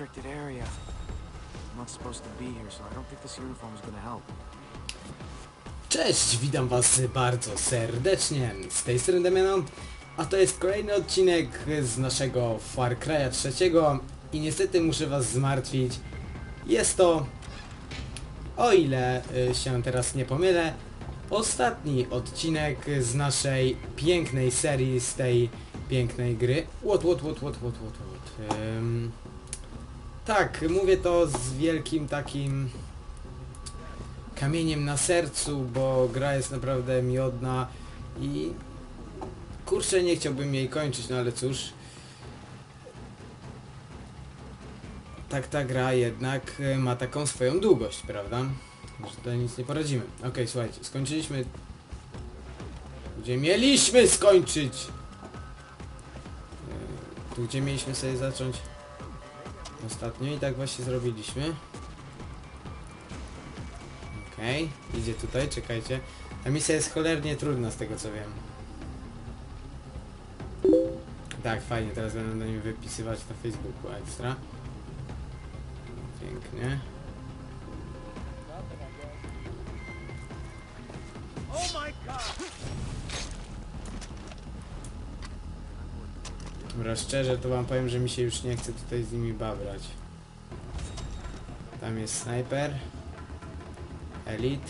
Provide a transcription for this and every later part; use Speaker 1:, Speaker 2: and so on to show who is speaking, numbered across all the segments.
Speaker 1: restricted area. I'm not supposed to be here, so I don't think this uniform is gonna help.
Speaker 2: Cześć, witam was bardzo serdecznie. Z tej strony Damiano, a to jest kolejny odcinek z naszego Far Cry'a trzeciego i niestety muszę was zmartwić. Jest to, o ile y, się teraz nie pomylę, ostatni odcinek z naszej pięknej serii, z tej pięknej gry. What, what, what, what, what, what, what. Ym, tak, mówię to z wielkim takim kamieniem na sercu, bo gra jest naprawdę miodna i kurczę nie chciałbym jej kończyć, no ale cóż. Tak ta gra jednak e, ma taką swoją długość, prawda? Że to nic nie poradzimy. Okej, słuchajcie, skończyliśmy gdzie mieliśmy skończyć. E, Tu gdzie mieliśmy sobie zacząć ostatnio i tak właśnie zrobiliśmy. Okej, idzie tutaj, czekajcie. Ta misja jest cholernie trudna z tego co wiem. Tak, fajnie, teraz będę na nim wypisywać na Facebooku ekstra. Pięknie. Dobra, szczerze to wam powiem, że mi się już nie chce tutaj z nimi babrać. Tam jest snajper. Elite.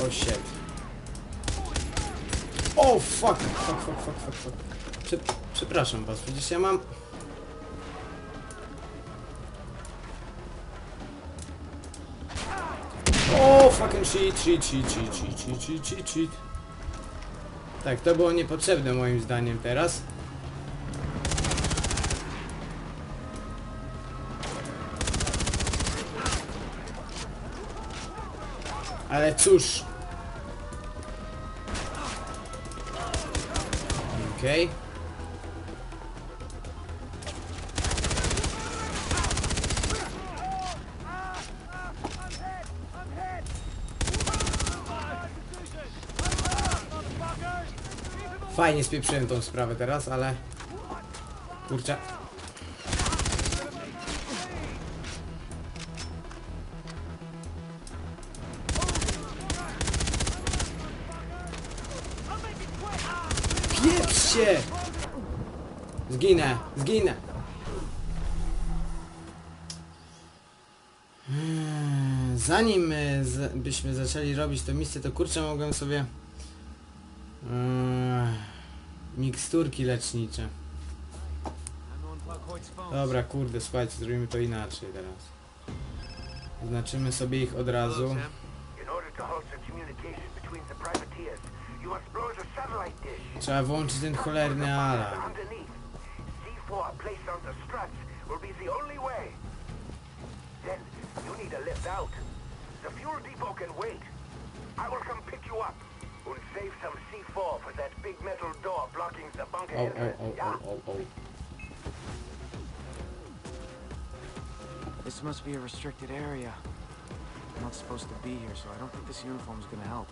Speaker 2: Oh shit. O fuck, fuck, fuck, fuck, fuck, fuck. Prze przepraszam was, przecież ja mam... fucking shit, shit, shit, shit, shit, shit, shit, shit, shit. Tak, to było niepotrzebne moim zdaniem teraz. Ale cóż. Okej. Fajnie spieprzyłem tą sprawę teraz, ale... Kurczę. Pieprz się! Zginę, zginę. Eee, Zanim e, byśmy zaczęli robić tę misję, to kurczę mogłem sobie... Eee, miksturki lecznicze. Dobra, kurde, słuchajcie, zrobimy to inaczej teraz. Znaczymy sobie ich od razu. Trzeba włączyć ten cholerny alarm.
Speaker 3: Save some C4 for that big metal door blocking the bunker
Speaker 2: O, o,
Speaker 3: entrance.
Speaker 2: o,
Speaker 3: yeah?
Speaker 2: o, o, o.
Speaker 1: This must be a restricted area. I'm not supposed to be here, so I don't think this uniform is gonna help.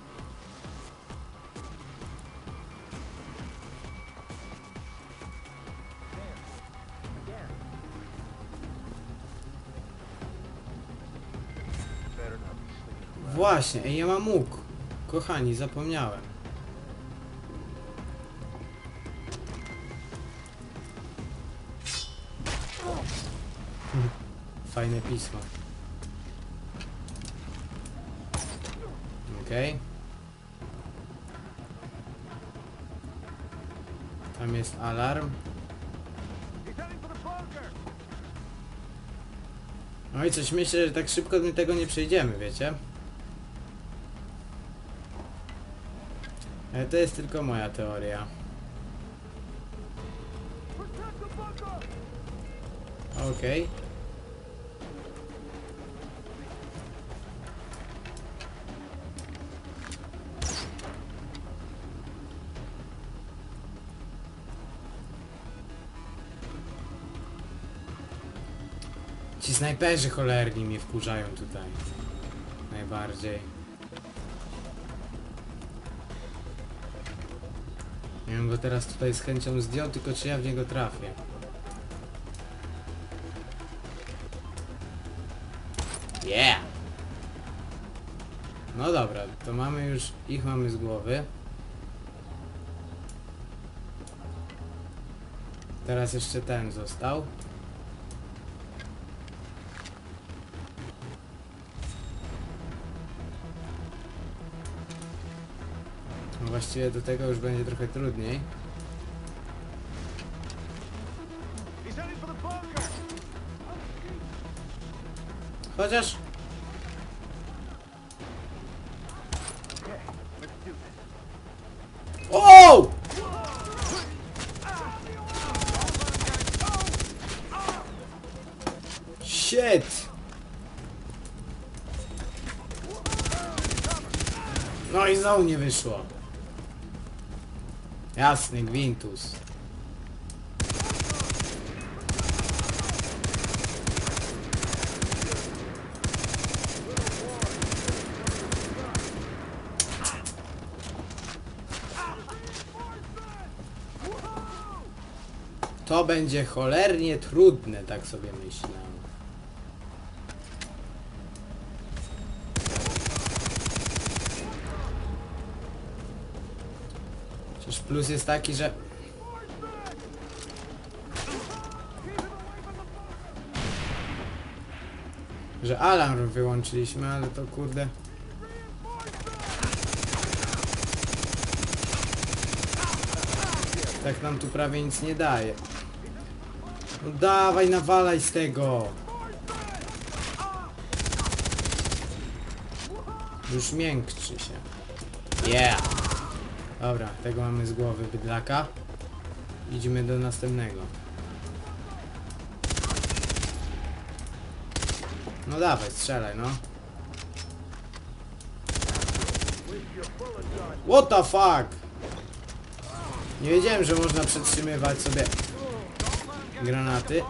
Speaker 2: Właśnie, ej, ja mam łuk. Kochani, zapomniałem. Pismo. Okej. Tam jest alarm. No i coś myślę, że tak szybko my tego nie przejdziemy, wiecie? Ale to jest tylko moja teoria. Okej. Snajperzy cholerni mnie wkurzają tutaj. Najbardziej. Nie wiem, go teraz tutaj z chęcią zdjął, tylko czy ja w niego trafię. Yeah! No dobra, to mamy już, ich mamy z głowy. Teraz jeszcze ten został. Właściwie do tego już będzie trochę trudniej. Chociaż... O! Shit! No i znowu nie wyszło. Jasny gwintus. To będzie cholernie trudne, tak sobie myślę. Przecież plus jest taki, że... Że alarm wyłączyliśmy, ale to kurde... Tak nam tu prawie nic nie daje. No dawaj, nawalaj z tego! Już miękczy się. Yeah! Dobra, tego mamy z głowy bydlaka. Idziemy do następnego. No dawaj, strzelaj, no. What the fuck? Nie wiedziałem, że można przetrzymywać sobie granaty.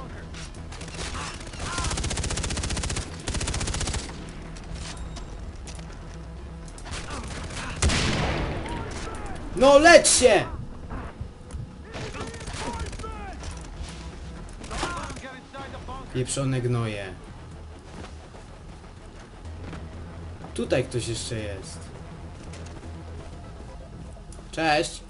Speaker 2: No lecz się! Pieprzone gnoje. Tutaj ktoś jeszcze jest. Cześć.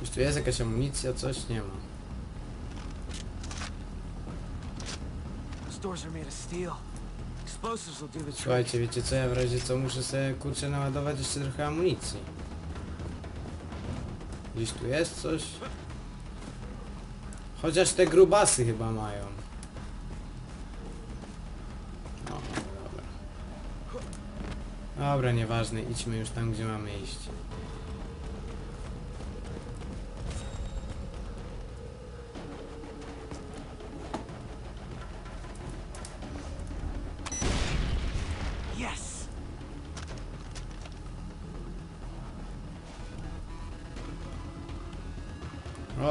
Speaker 2: Coś tu jest, jakaś amunicja, coś nie ma.
Speaker 1: Those doors are made of steel. Explosives will do the trick.
Speaker 2: Słuchajcie, wiecie co, ja w razie co muszę sobie kurczę naładować jeszcze trochę amunicji. Gdzieś tu jest coś? Chociaż te grubasy chyba mają. O, dobra. Dobra, nieważne, idźmy już tam, gdzie mamy iść.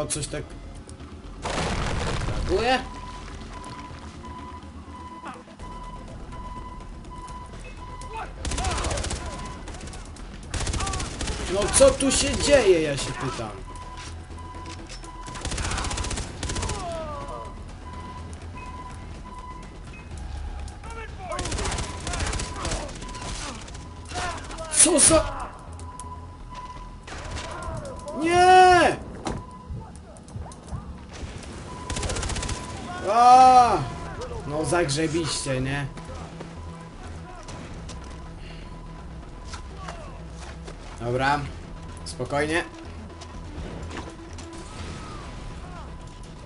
Speaker 2: O, coś tak... Reaguje? No co tu się dzieje, ja się pytam. Co za... zagrzebiście, nie? Dobra, spokojnie.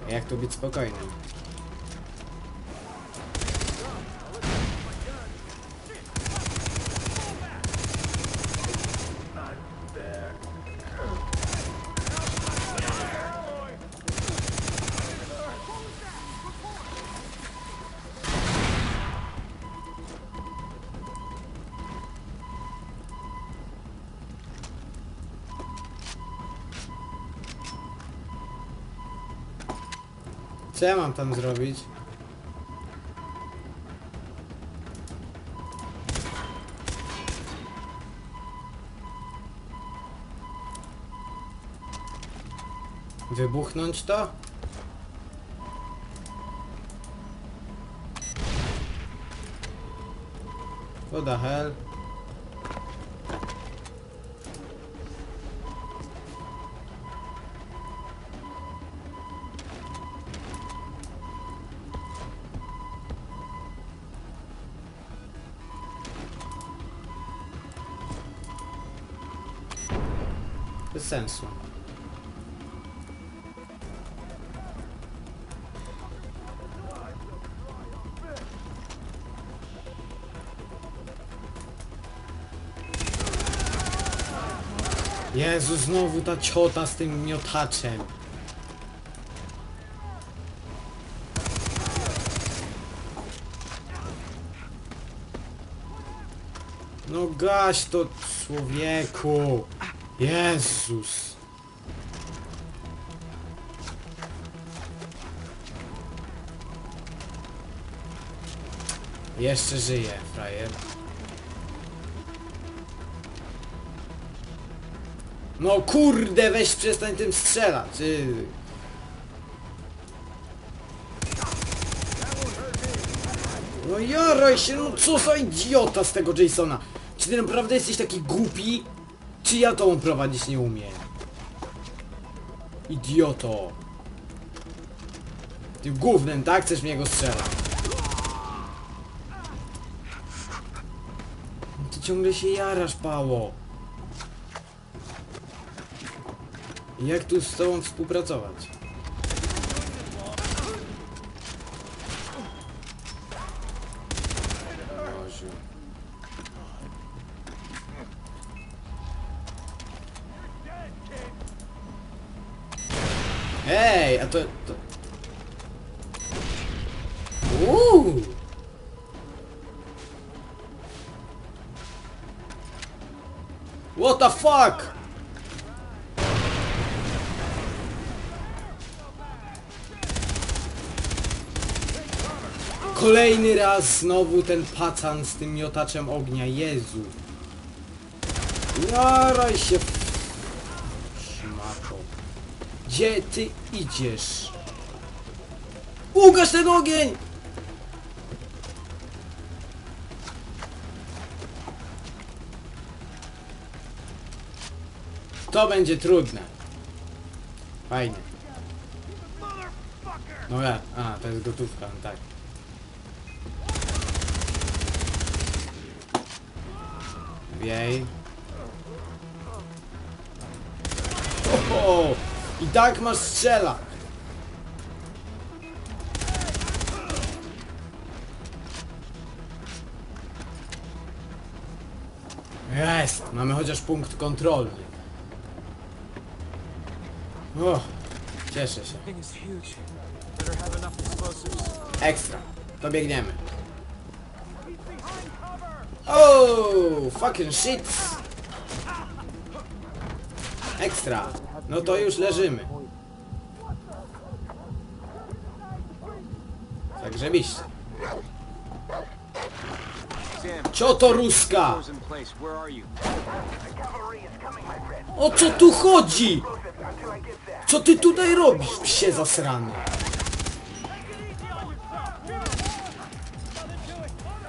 Speaker 2: Jak tu być spokojnym? Co ja mam tam zrobić? Wybuchnąć to? What the hell? Bez sensu. Jezu, znowu ta ciota z tym miotaczem. No gaś to człowieku. Jezus. Jeszcze żyje, frajer. No kurde, weź przestań tym strzelać. Czy... No jaraj się, no co za idiota z tego Jasona. Czy ty naprawdę jesteś taki głupi? Czy ja to prowadzić nie umiem? Idioto. Ty gównem, tak? Chcesz mnie go strzelać? No Ty ciągle się jarasz, Pało. Jak tu z tobą współpracować? What the fuck? Kolejny raz znowu ten pacan z tym miotaczem ognia, Jezu. Jaraj się, szmato. Gdzie ty idziesz? Ugasz ten ogień! To będzie trudne. Fajnie. No ja, a, to jest gotówka, no tak. Wiej. Oho! I tak masz strzela! Jest! Mamy chociaż punkt kontrolny. O! Cieszę się. Ekstra. To biegniemy. Oh, fucking shit. Ekstra. No to już leżymy. Zagrzebiście.
Speaker 1: Sam,
Speaker 2: Cioto ruska! O co tu chodzi?
Speaker 3: Explosives until I get there.
Speaker 2: Co ty tutaj robisz, psie zasrany?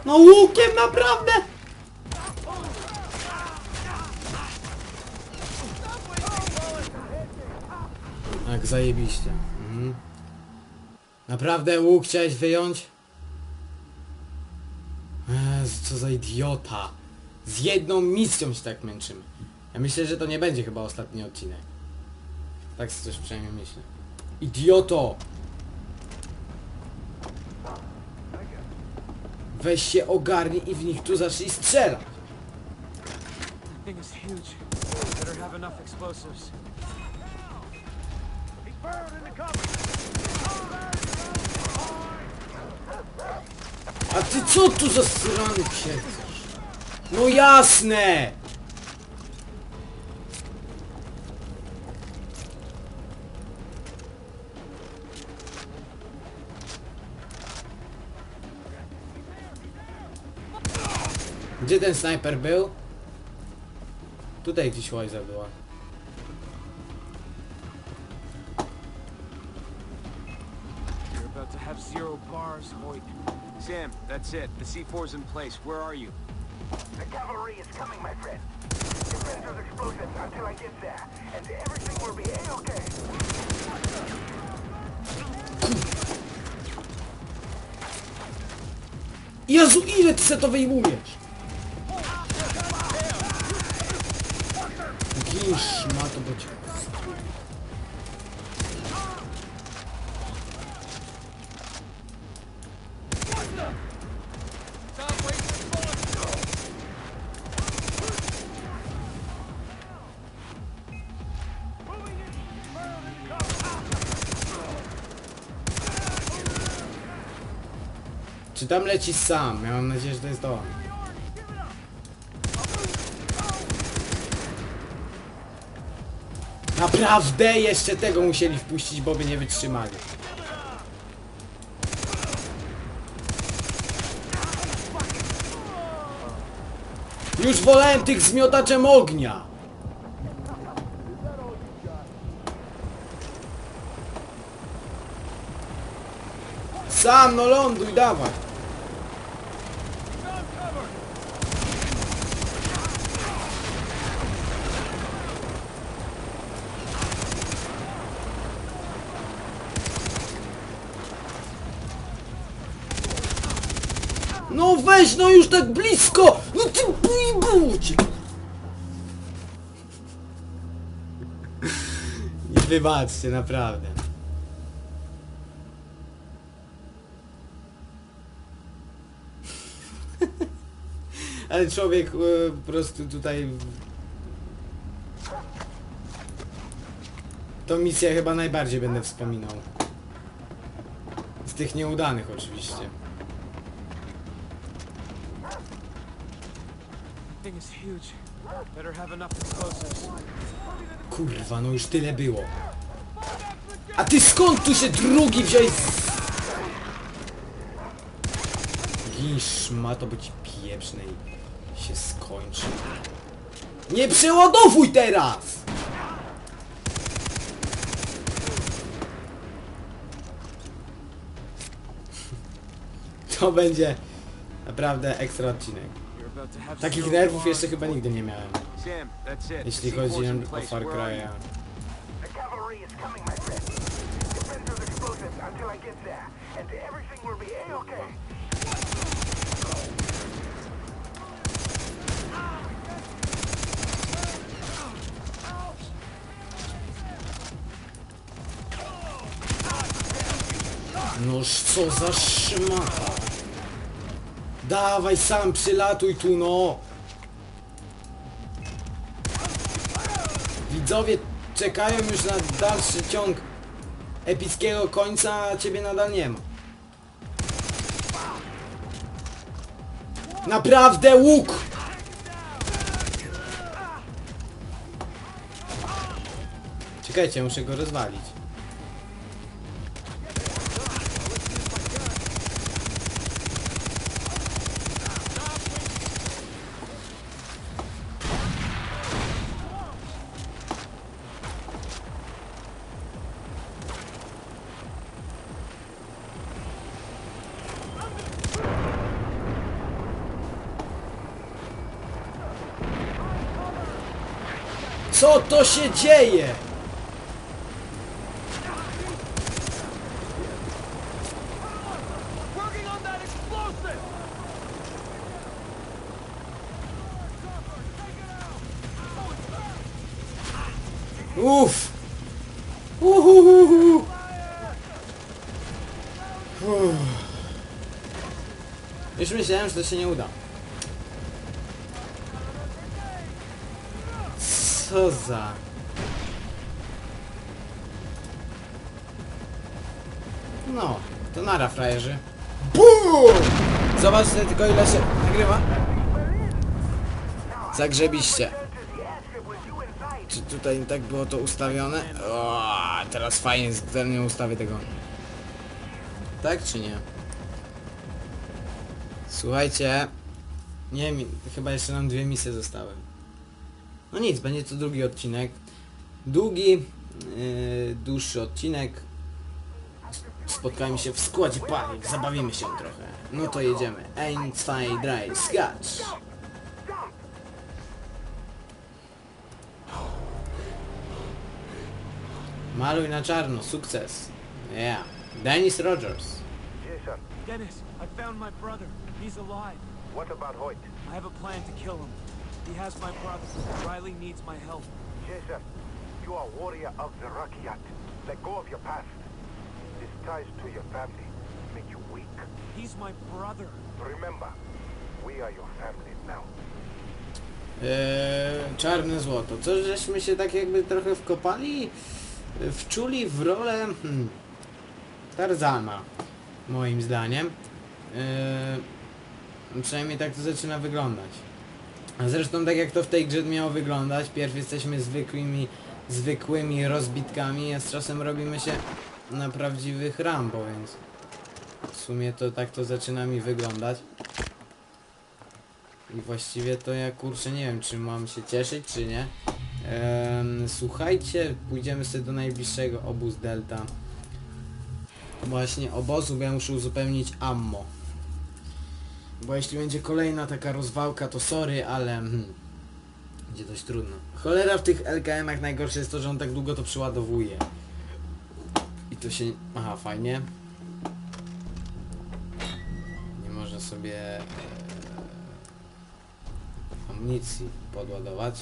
Speaker 2: No łukiem naprawdę? Tak, zajebiście. Mhm. Naprawdę łuk chciałeś wyjąć? Jezu, co za idiota. Z jedną misją się tak męczymy. Ja myślę, że to nie będzie chyba ostatni odcinek. Tak sobie coś przynajmniej myślę. Idioto! Weź się ogarnij i w nich tu zacznij strzelać. A ty co tu za strony siedzisz? No jasne! Gdzie ten snajper był? Tutaj gdzieś łajza była.
Speaker 1: You're about to have zero bars, Hoyt.
Speaker 4: Sam, that's it. The C4's in place. Where are you?
Speaker 3: The cavalry is coming, my friend. Defend those explosives until I get there, and everything will be a-okay.
Speaker 2: Jezu, ile ty se to wyjmujesz? Czy tam leci sam? Ja mam nadzieję, że to jest on. Naprawdę jeszcze tego musieli wpuścić, bo by nie wytrzymali. Już wolałem tych z miotaczem ognia! Sam, no ląduj, dawaj! No weź, no już tak blisko! No ty bucie! I wybaczcie, naprawdę. Ale człowiek e, po prostu tutaj... Tą misję chyba najbardziej będę wspominał. Z tych nieudanych oczywiście.
Speaker 1: Thing is huge. Better have enough explosives.
Speaker 2: Kurwa, no już tyle było. A ty skąd tu się drugi wziąłeś? z- Gisz, ma to być pieprznej. Się skończy. Nie przeładowuj teraz! To będzie naprawdę ekstra odcinek. Takich nerwów jeszcze chyba nigdy nie miałem. Jeśli chodzi
Speaker 4: C4's in
Speaker 2: o. Far? Cry'a. Noż co za szmata. Dawaj sam przylatuj tu no. Widzowie czekają już na dalszy ciąg epickiego końca, a ciebie nadal nie ma. Naprawdę łuk! Czekajcie, muszę go rozwalić. Się dzieje? Uff! Uhuhuhu. Już myślałem, że to się nie uda. Co za... No, to nara frajerzy. BUM! Zobaczcie tylko ile się nagrywa. Zagrzebiście. Czy tutaj tak było to ustawione? O, teraz fajnie, nie ustawię tego. Tak czy nie? Słuchajcie, Nie chyba jeszcze nam dwie misje zostały. No nic, będzie to drugi odcinek. Długi, yy, dłuższy odcinek. Spotkajmy się w składzie paliw, zabawimy się trochę. No to jedziemy. Ein, zwei, drei, skacz! Maluj na czarno, sukces. Yeah. Dennis Rogers.
Speaker 3: Jason,
Speaker 1: Dennis, I found my brother. He's alive.
Speaker 3: what about Hoyt?
Speaker 1: I have a plan to kill him. He has my brother. Riley needs my help.
Speaker 3: Jason, you are warrior of the Rakyat. Let go of your past. These ties to your family make you weak.
Speaker 1: He's my brother.
Speaker 3: Remember, we are your family now.
Speaker 2: Eee, czarne złoto. Co, żeśmy się tak jakby trochę wkopali, e, wczuli w rolę hmm, Tarzana, moim zdaniem. Eee, przynajmniej tak to zaczyna wyglądać. Zresztą tak jak to w tej grze miało wyglądać, pierw jesteśmy zwykłymi, zwykłymi rozbitkami, a z czasem robimy się na prawdziwych Rambo, więc w sumie to tak to zaczyna mi wyglądać. I właściwie to ja kurczę nie wiem, czy mam się cieszyć, czy nie. Em, słuchajcie, pójdziemy sobie do najbliższego obóz Delta. Właśnie obozu, bo ja muszę uzupełnić ammo. Bo jeśli będzie kolejna taka rozwałka, to sorry, ale hmm, będzie dość trudno. Cholera w tych LKM-ach najgorsze jest to, że on tak długo to przyładowuje. I to się... Aha, fajnie. Nie można sobie... E, amunicji podładować.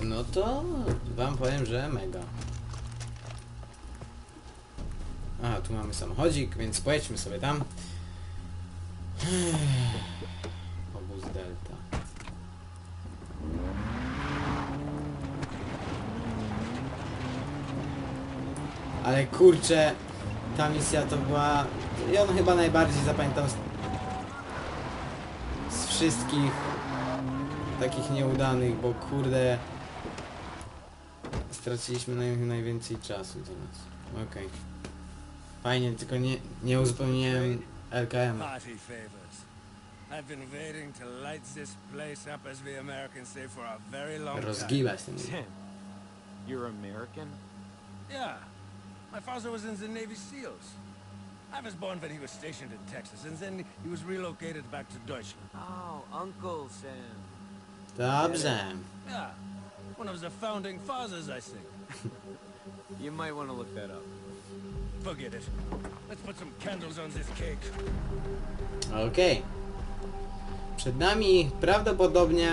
Speaker 2: Yy, no to wam powiem, że mega. A, tu mamy samochodzik, więc pojedźmy sobie tam. Obóz Delta. Ale kurczę, ta misja to była... Ja chyba najbardziej zapamiętam z, z wszystkich takich nieudanych, bo kurde straciliśmy naj, najwięcej czasu teraz. Okej. Fajnie, tylko nie, nie uzupełniłem LKM.
Speaker 5: Party favors. I've been waiting to light this place up, as we Americans say, for a very long time.
Speaker 1: Tim, you're American?
Speaker 5: Yeah. My father was in the Navy SEALs. I was born when he was stationed in Texas, and then he was relocated back to Deutschland.
Speaker 1: Oh, Uncle Sam.
Speaker 2: Dobrze.
Speaker 5: Yeah. One of the founding fathers, I think.
Speaker 1: You might want to look that up.
Speaker 5: Forget it. Let's put some candles on this cake.
Speaker 2: Okej. Przed nami prawdopodobnie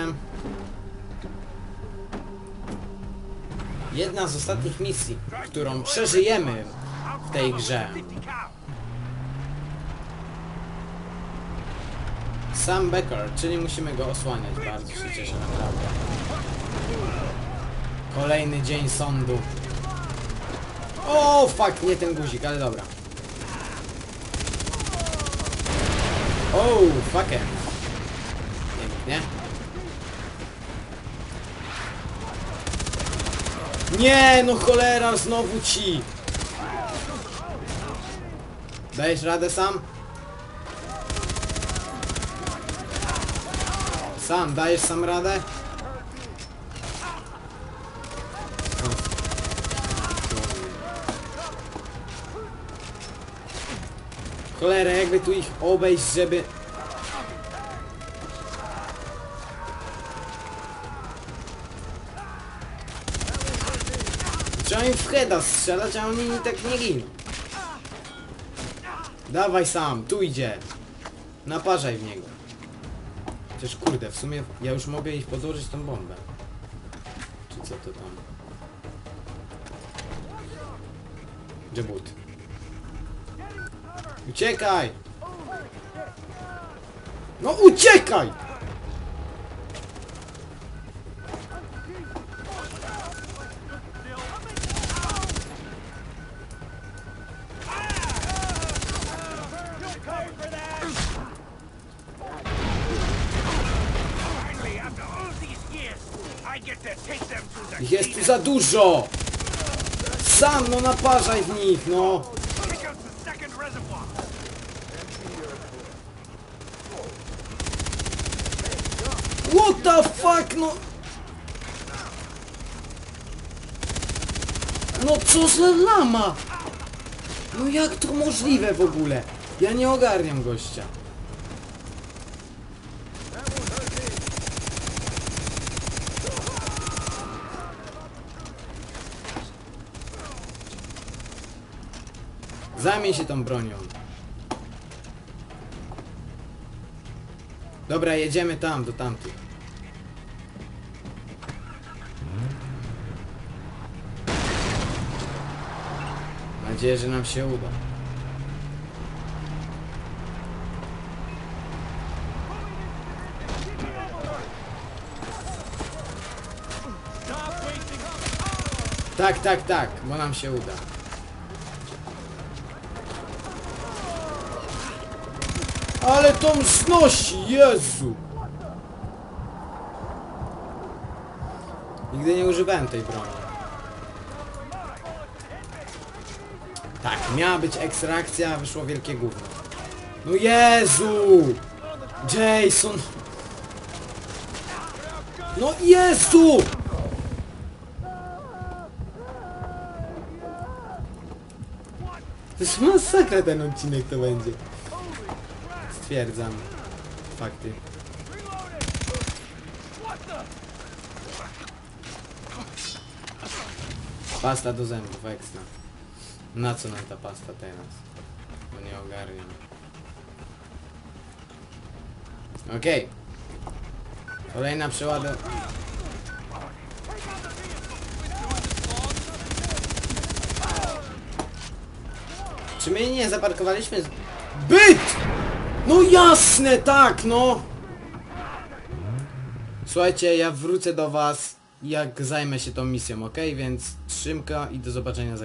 Speaker 2: jedna z ostatnich misji, którą przeżyjemy w tej grze. Sam Becker, czyli musimy go osłaniać. Bardzo się cieszę, naprawdę. Kolejny dzień sądu. O, fuck, nie ten guzik, ale dobra. O, fucking. Pięknie. Nie, no cholera, znowu ci. Dajesz radę sam? Sam, dajesz sam radę? Cholera, jakby tu ich obejść, żeby... Trzeba im w heada strzelać, a oni tak nie giną. Dawaj sam, tu idzie. Naparzaj w niego. Chociaż kurde, w sumie ja już mogę iść podłożyć tą bombę. Czy co to tam? Dżebut. Uciekaj! No uciekaj!
Speaker 3: Finally, after all these years, I get to take to the
Speaker 2: Ich jest tu za dużo! Sam, no naparzaj w nich, no!
Speaker 3: Pick out the second reservoir.
Speaker 2: What fuck, no... No co za lama? No jak to możliwe w ogóle? Ja nie ogarniam gościa. Zajmij się tą bronią. Dobra, jedziemy tam, do tamtych. Nadzieję, że nam się uda. Tak, tak, tak, bo nam się uda. Ale to znosi, Jezu! Nigdy nie używałem tej broni. Tak, miała być ekstrakcja, a wyszło wielkie gówno. No Jezu! Jason! No Jezu! To jest masakra ten odcinek to będzie. Stwierdzam. Fakty. Pasta do zębów, ekstra. Na co nam ta pasta teraz? Bo nie ogarniam. Okej. Kolejna przeładow... Czy my nie zaparkowaliśmy z... BYT! No jasne, tak, no! Słuchajcie, ja wrócę do was jak zajmę się tą misją, ok? Więc trzymka i do zobaczenia za